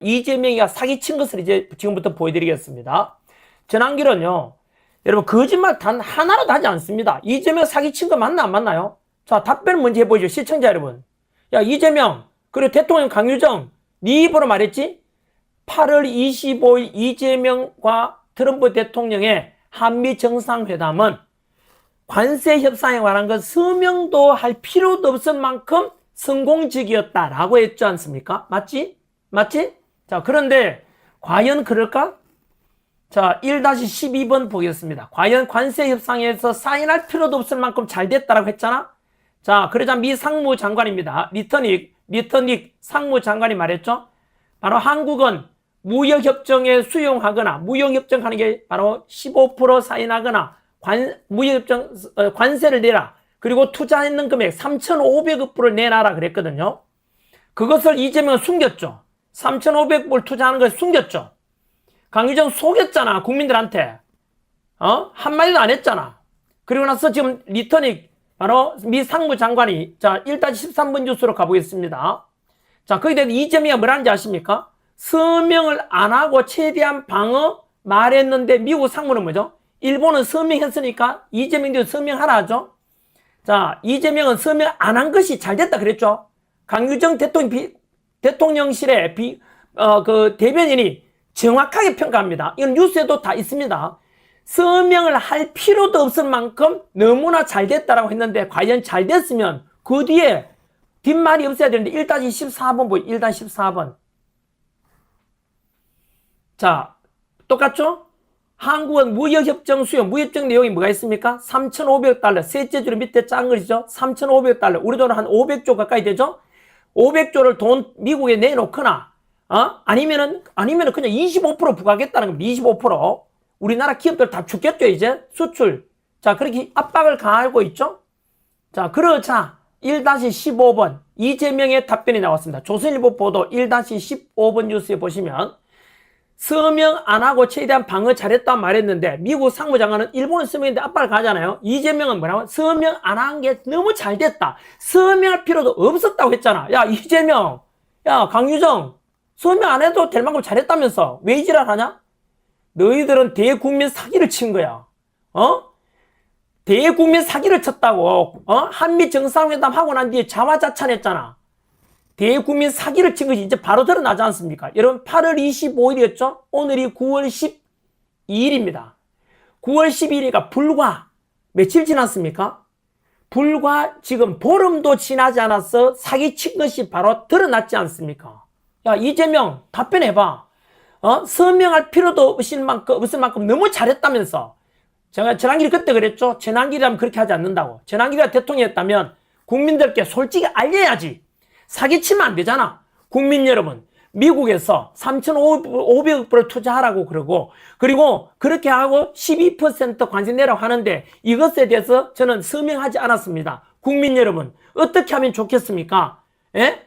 이재명이가 사기친 것을 이제 지금부터 보여드리겠습니다. 전환길은요, 여러분, 거짓말 단 하나라도 하지 않습니다. 이재명 사기친 거 맞나, 안 맞나요? 자, 답변을 먼저 해보죠. 시청자 여러분. 야, 이재명, 그리고 대통령 강유정, 네 입으로 말했지? 8월 25일 이재명과 트럼프 대통령의 한미 정상회담은 관세 협상에 관한 것 서명도 할 필요도 없을 만큼 성공적이었다라고 했지 않습니까? 맞지? 맞지? 자, 그런데 과연 그럴까? 자, 1-12번 보겠습니다. 과연 관세 협상에서 사인할 필요도 없을 만큼 잘 됐다라고 했잖아? 자, 그러자 미 상무장관입니다. 리터닉, 리터닉 상무장관이 말했죠? 바로 한국은 무역협정에 수용하거나 무역협정하는 게 바로 15% 사인하거나 관, 무역협정 어, 관세를 내라. 그리고 투자했는 금액 3,500억 불을 내놔라 그랬거든요. 그것을 이재명은 숨겼죠. 3,500불 투자하는 걸 숨겼죠. 강유정 속였잖아 국민들한테. 어? 한마디도 안 했잖아. 그리고 나서 지금 리터닉 바로 미 상무 장관이 자 1-13번 뉴스로 가보겠습니다. 자 거기에 대해서 이재명이 뭐라는지 아십니까? 서명을 안 하고 최대한 방어 말했는데 미국 상무는 뭐죠? 일본은 서명했으니까 이재명도 서명하라 하죠. 자 이재명은 서명 안 한 것이 잘 됐다 그랬죠. 강유정 대통령 비, 대통령실의 비, 어, 그 대변인이 정확하게 평가합니다. 이건 뉴스에도 다 있습니다. 서명을 할 필요도 없을 만큼 너무나 잘 됐다라고 했는데 과연 잘 됐으면 그 뒤에 뒷말이 없어야 되는데 1-14번 보이 1-14번 자 똑같죠? 한국은 무역협정 수용 무역협정 내용이 뭐가 있습니까? 3,500달러 셋째 줄 밑에 짠 것이죠 3,500달러 우리 돈은 한 500조 가까이 되죠 500조를 돈 미국에 내놓거나 어? 아니면은 아니면은 그냥 25% 부과하겠다는 겁니다. 25% 우리나라 기업들 다 죽겠죠 이제? 수출. 자 그렇게 압박을 가하고 있죠? 자 그러자 1-15번. 이재명의 답변이 나왔습니다. 조선일보 보도 1-15번 뉴스에 보시면 서명 안 하고 최대한 방어 잘했다 말했는데 미국 상무장관은 일본은 서명인데 압박을 가잖아요. 이재명은 뭐라고? 서명 안 한 게 너무 잘 됐다. 서명할 필요도 없었다고 했잖아. 야 이재명, 야 강유정 서명 안 해도 될 만큼 잘했다면서 왜 이지랄하냐? 너희들은 대국민 사기를 친 거야. 어? 대국민 사기를 쳤다고. 어? 한미 정상회담 하고 난 뒤에 자화자찬했잖아. 대국민 사기를 친 것이 이제 바로 드러나지 않습니까? 여러분 8월 25일이었죠? 오늘이 9월 12일입니다. 9월 12일이니까 불과 며칠 지났습니까? 불과 지금 보름도 지나지 않았어 사기 친 것이 바로 드러났지 않습니까? 야 이재명 답변해봐. 어? 서명할 필요도 없을 만큼, 없을 만큼 너무 잘했다면서. 제가 전환길이 그때 그랬죠? 전환길이라면 그렇게 하지 않는다고. 전환길이가 대통령이었다면 국민들께 솔직히 알려야지. 사기치면 안 되잖아. 국민 여러분, 미국에서 3,500억 불을 투자하라고 그러고, 그리고 그렇게 하고 12% 관세 내라고 하는데 이것에 대해서 저는 서명하지 않았습니다. 국민 여러분, 어떻게 하면 좋겠습니까? 예?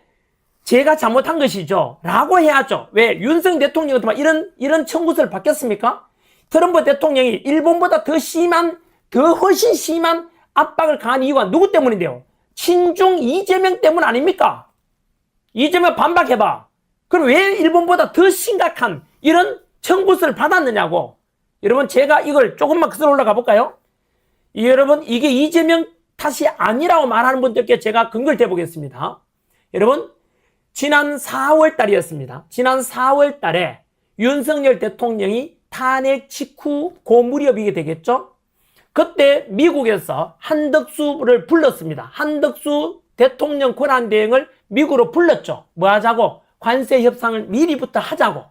제가 잘못한 것이죠. 라고 해야죠. 왜? 윤석 대통령한테 이런, 이런 청구서를 받겠습니까? 트럼프 대통령이 일본보다 더 심한, 더 훨씬 심한 압박을 가한 이유가 누구 때문인데요? 친중 이재명 때문 아닙니까? 이재명 반박해봐. 그럼 왜 일본보다 더 심각한 이런 청구서를 받았느냐고. 여러분, 제가 이걸 조금만 그슬 올라가 볼까요? 이, 여러분, 이게 이재명 탓이 아니라고 말하는 분들께 제가 근거를 대보겠습니다. 여러분, 지난 4월 달이었습니다. 지난 4월 달에 윤석열 대통령이 탄핵 직후 고무렵이게 되겠죠? 그때 미국에서 한덕수를 불렀습니다. 한덕수 대통령 권한 대행을 미국으로 불렀죠. 뭐 하자고? 관세 협상을 미리부터 하자고.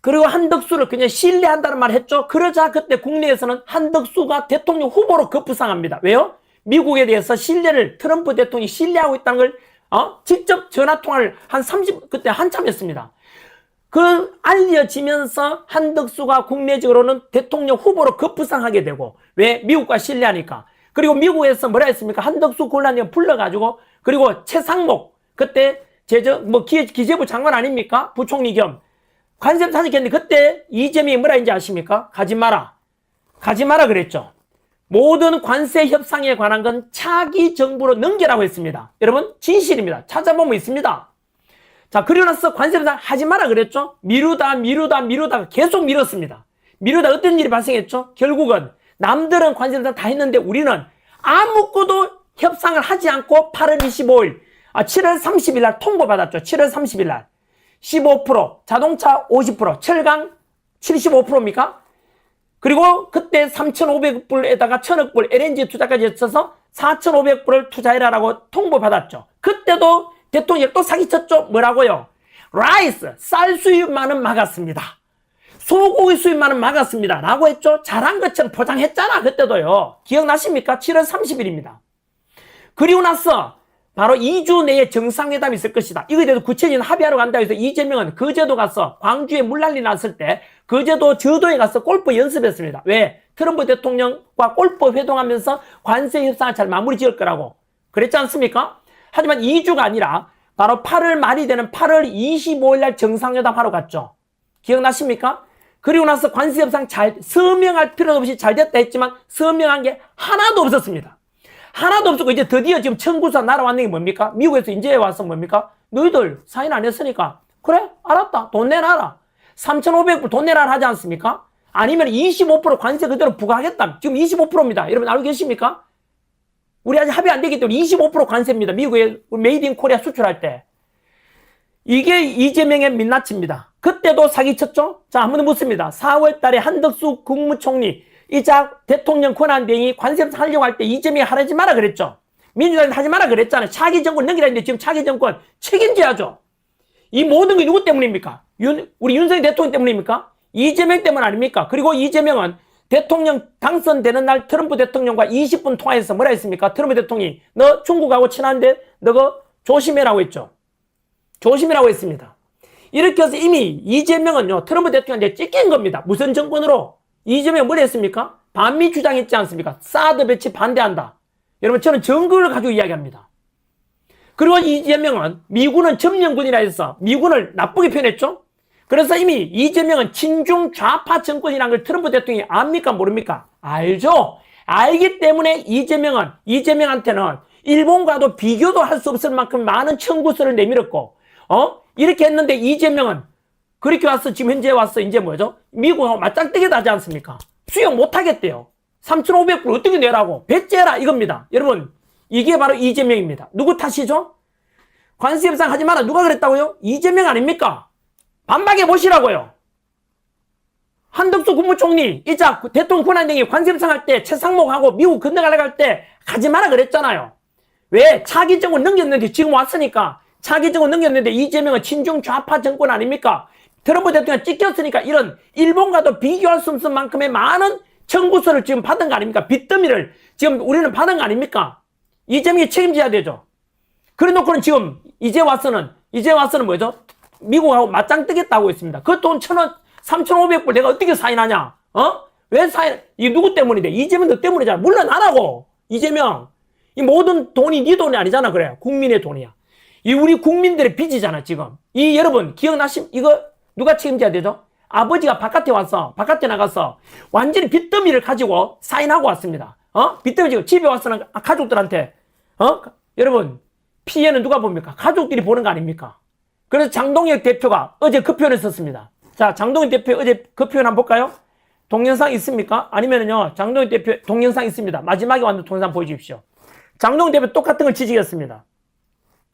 그리고 한덕수를 그냥 신뢰한다는 말 했죠. 그러자 그때 국내에서는 한덕수가 대통령 후보로 급부상합니다. 왜요? 미국에 대해서 신뢰를 트럼프 대통령이 신뢰하고 있다는 걸 어? 직접 전화 통화를 한 30, 그때 한참 했습니다. 그 알려지면서 한덕수가 국내적으로는 대통령 후보로 급부상하게 되고 왜? 미국과 신뢰하니까. 그리고 미국에서 뭐라 했습니까? 한덕수 곤란이 불러가지고 그리고 최상목 그때 제저 뭐 기, 기재부 장관 아닙니까? 부총리 겸 관세 사직했는데 그때 이재명이 뭐라 했는지 아십니까? 가지 마라. 가지 마라 그랬죠. 모든 관세 협상에 관한 건 차기 정부로 넘기라고 했습니다. 여러분 진실입니다. 찾아보면 있습니다. 자, 그리고 나서 관세음상 하지 마라 그랬죠? 미루다, 미루다, 미루다가 계속 미뤘습니다. 미루다 어떤 일이 발생했죠? 결국은 남들은 관세음상 다 했는데 우리는 아무것도 협상을 하지 않고 8월 25일, 아, 7월 30일 날 통보받았죠. 7월 30일 날. 15%, 자동차 50%, 철강 75%입니까? 그리고 그때 3,500불에다가 1,000억 불 LNG 투자까지 했어서 4,500불을 투자해라라고 통보받았죠. 그때도 대통령이 또 사기쳤죠. 뭐라고요? 라이스, 쌀 수입만은 막았습니다. 소고기 수입만은 막았습니다. 라고 했죠. 잘한 것처럼 포장했잖아. 그때도요. 기억나십니까? 7월 30일입니다. 그리고 나서 바로 2주 내에 정상회담이 있을 것이다. 이거에 대해서 구체적인 합의하러 간다 해서 이재명은 그제도 가서 광주에 물난리 났을 때 그제도 저도에 가서 골프 연습했습니다. 왜? 트럼프 대통령과 골프 회동하면서 관세 협상을 잘 마무리 지을 거라고. 그랬지 않습니까? 하지만 2주가 아니라 바로 8월 말이 되는 8월 25일 날 정상회담 하러 갔죠. 기억나십니까? 그리고 나서 관세 협상 잘 서명할 필요도 없이 잘 됐다 했지만 서명한 게 하나도 없었습니다. 하나도 없었고 이제 드디어 지금 청구서 날아왔는 게 뭡니까? 미국에서 이제 와서 뭡니까? 너희들 사인 안 했으니까 그래 알았다 돈 내놔라 3,500불 돈 내놔라 하지 않습니까? 아니면 25% 관세 그대로 부과하겠다 지금 25%입니다 여러분 알고 계십니까? 우리 아직 합의 안 되기 때문에 25% 관세입니다 미국에 메이드 인 코리아 수출할 때 이게 이재명의 민낯입니다 그때도 사기쳤죠? 자 한번 묻습니다 4월 달에 한덕수 국무총리 이자 대통령 권한대행이 관세협상 하려고 할 때 이재명이 하지 마라 그랬죠. 민주당이 하지 마라 그랬잖아요. 차기 정권 넘기라 했는데 지금 차기 정권 책임져야죠. 이 모든 게 누구 때문입니까? 윤, 우리 윤석열 대통령 때문입니까? 이재명 때문 아닙니까? 그리고 이재명은 대통령 당선되는 날 트럼프 대통령과 20분 통화해서 뭐라 했습니까? 트럼프 대통령이 너 중국하고 친한데 너가 조심해라고 했죠. 조심해라고 했습니다. 이렇게 해서 이미 이재명은요 트럼프 대통령한테 찢긴 겁니다. 무슨 정권으로? 이재명 뭘 했습니까? 반미 주장했지 않습니까? 사드 배치 반대한다. 여러분 저는 증거를 가지고 이야기합니다. 그리고 이재명은 미군은 점령군이라 해서 미군을 나쁘게 표현했죠. 그래서 이미 이재명은 친중 좌파 정권이라는 걸 트럼프 대통령이 압니까 모릅니까? 알죠. 알기 때문에 이재명은 이재명한테는 일본과도 비교도 할 수 없을 만큼 많은 청구서를 내밀었고 어 이렇게 했는데 이재명은 그렇게 와서 지금 현재 와서 이제 뭐죠? 미국하고 맞짱뜨게 하지 않습니까? 수용 못 하겠대요. 3,500불 어떻게 내라고? 배째라 이겁니다. 여러분, 이게 바로 이재명입니다. 누구 탓이죠? 관세 협상 하지 마라. 누가 그랬다고요? 이재명 아닙니까? 반박해 보시라고요. 한덕수 국무총리, 이자 대통령 권한대행이 관세 협상 할 때 최상목하고 미국 건너가려고 할 때 가지 마라 그랬잖아요. 왜? 차기 정권 넘겼는데 지금 왔으니까 정권 넘겼는데 이재명은 친중 좌파 정권 아닙니까? 트럼프 대통령 찍혔으니까 이런 일본과도 비교할 수 없을 만큼의 많은 청구서를 지금 받은 거 아닙니까? 빚더미를 지금 우리는 받은 거 아닙니까? 이재명이 책임져야 되죠. 그래 놓고는 지금 이제 와서는 이제 와서는 뭐죠? 미국하고 맞짱 뜨겠다고 했습니다. 그 돈 천원, 삼천오백 불 내가 어떻게 사인하냐? 어? 왜 사인? 이게 누구 때문인데? 이재명 너 때문이잖아. 물러나라고. 이재명. 이 모든 돈이 네 돈이 아니잖아. 그래. 국민의 돈이야. 이 우리 국민들의 빚이잖아, 지금. 이 여러분 기억나심? 이거 누가 책임져야 되죠? 아버지가 바깥에 와서 바깥에 나가서 완전히 빚더미를 가지고 사인하고 왔습니다. 어? 빚더미 지금 집에 와서는 가족들한테 어? 여러분 피해는 누가 봅니까? 가족들이 보는 거 아닙니까? 그래서 장동혁 대표가 어제 그 표현을 썼습니다. 자, 장동혁 대표 어제 그 표현 한번 볼까요? 동영상 있습니까? 아니면은요, 장동혁 대표 동영상 있습니다. 마지막에 왔는 동영상 보여주십시오. 장동혁 대표 똑같은 걸 지지했습니다.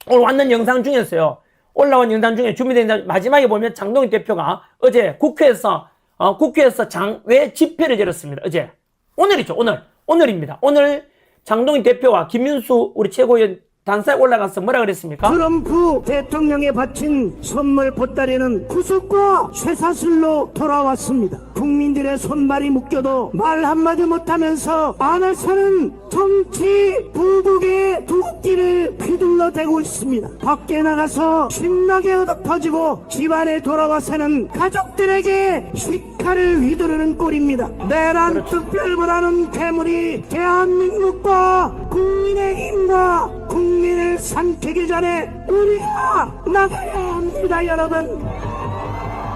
오늘 왔는 영상 중에서요, 올라온 영상 중에 준비된 영상 마지막에 보면 장동혁 대표가 어제 국회에서 어, 국회에서 장외 집회를 열었습니다. 어제 오늘이죠. 오늘 오늘입니다. 오늘 장동혁 대표와 김윤수 우리 최고위원 단사에 올라가서 뭐라 그랬습니까? 트럼프 대통령에 바친 선물 보따리는 구속과 쇠사슬로 돌아왔습니다. 국민들의 손발이 묶여도 말 한마디 못하면서 안을 사는 정치 부국의 두끼를 휘둘러 대고 있습니다. 밖에 나가서 신나게 얻어터지고 집안에 돌아와서는 가족들에게 휘칼을 휘두르는 꼴입니다. 내란 특별보다는 괴물이 대한민국과 국민의 힘과 국민 을 삼키기 전에 우리가 나가야 합니다, 여러분.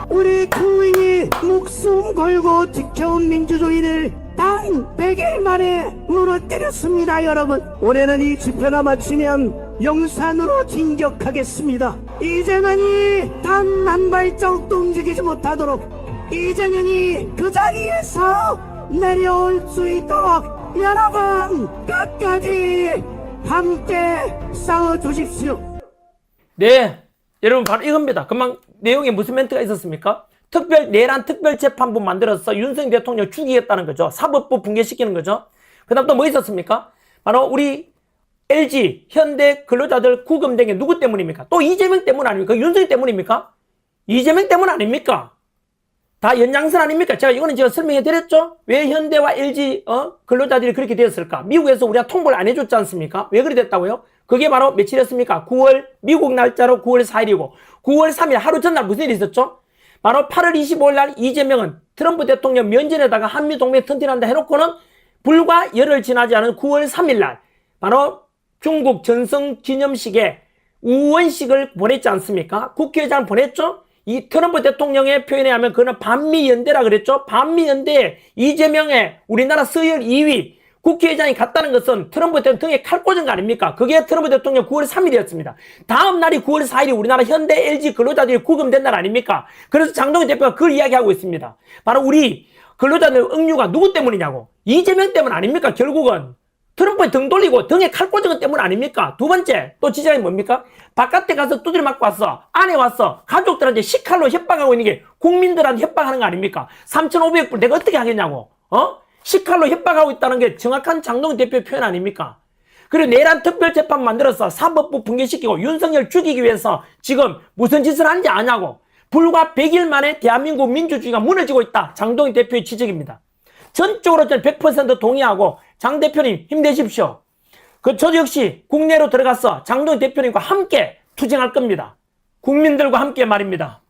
우리 국민이 목숨 걸고 지켜온 민주주의를 단 100일 만에 무너뜨렸습니다, 여러분. 올해는 이 집회가 마치면 영산으로 진격하겠습니다. 이재명이 단 한 발짝도 움직이지 못하도록 이재명이 그 자리에서 내려올 수 있도록 여러분 끝까지 함께 싸워 주십시오. 네, 여러분 바로 이겁니다. 금방 내용에 무슨 멘트가 있었습니까? 특별 내란 특별 재판부 만들어서 윤석열 대통령 죽이겠다는 거죠. 사법부 붕괴시키는 거죠. 그다음 또 뭐 있었습니까? 바로 우리 LG, 현대 근로자들 구금된 게 누구 때문입니까? 또 이재명 때문 아닙니까? 윤석열 때문입니까? 이재명 때문 아닙니까? 다 연장선 아닙니까? 제가 이거는 제가 설명해 드렸죠? 왜 현대와 LG 어? 근로자들이 그렇게 되었을까? 미국에서 우리가 통보를 안 해줬지 않습니까? 왜 그래 됐다고요? 그게 바로 며칠이었습니까? 9월 미국 날짜로 9월 4일이고 9월 3일 하루 전날 무슨 일이 있었죠? 바로 8월 25일 날 이재명은 트럼프 대통령 면전에다가 한미 동맹 튼튼한다 해놓고는 불과 열흘 지나지 않은 9월 3일 날 바로 중국 전성 기념식에 우원식을 보냈지 않습니까? 국회의장 보냈죠? 이 트럼프 대통령의 표현에 하면 그거는 반미연대라 그랬죠? 반미연대 이재명의 우리나라 서열 2위 국회의장이 갔다는 것은 트럼프 대통령 등에 칼 꽂은 거 아닙니까? 그게 트럼프 대통령 9월 3일이었습니다. 다음 날이 9월 4일이 우리나라 현대 LG 근로자들이 구금된 날 아닙니까? 그래서 장동희 대표가 그걸 이야기하고 있습니다. 바로 우리 근로자들 응유가 누구 때문이냐고. 이재명 때문 아닙니까? 결국은. 트럼프에 등 돌리고 등에 칼 꽂은 것 때문 아닙니까? 두 번째 또 지적이 뭡니까? 바깥에 가서 두드려 맞고 왔어. 안에 왔어. 가족들한테 식칼로 협박하고 있는 게 국민들한테 협박하는 거 아닙니까? 3,500불 내가 어떻게 하겠냐고. 어? 식칼로 협박하고 있다는 게 정확한 장동 대표 표현 아닙니까? 그리고 내란 특별재판 만들어서 사법부 붕괴시키고 윤석열 죽이기 위해서 지금 무슨 짓을 하는지 아냐고. 불과 100일 만에 대한민국 민주주의가 무너지고 있다. 장동희 대표의 지적입니다. 전적으로 저는 100% 동의하고 장 대표님 힘내십시오. 그 저도 역시 국내로 들어가서 장동희 대표님과 함께 투쟁할 겁니다. 국민들과 함께 말입니다.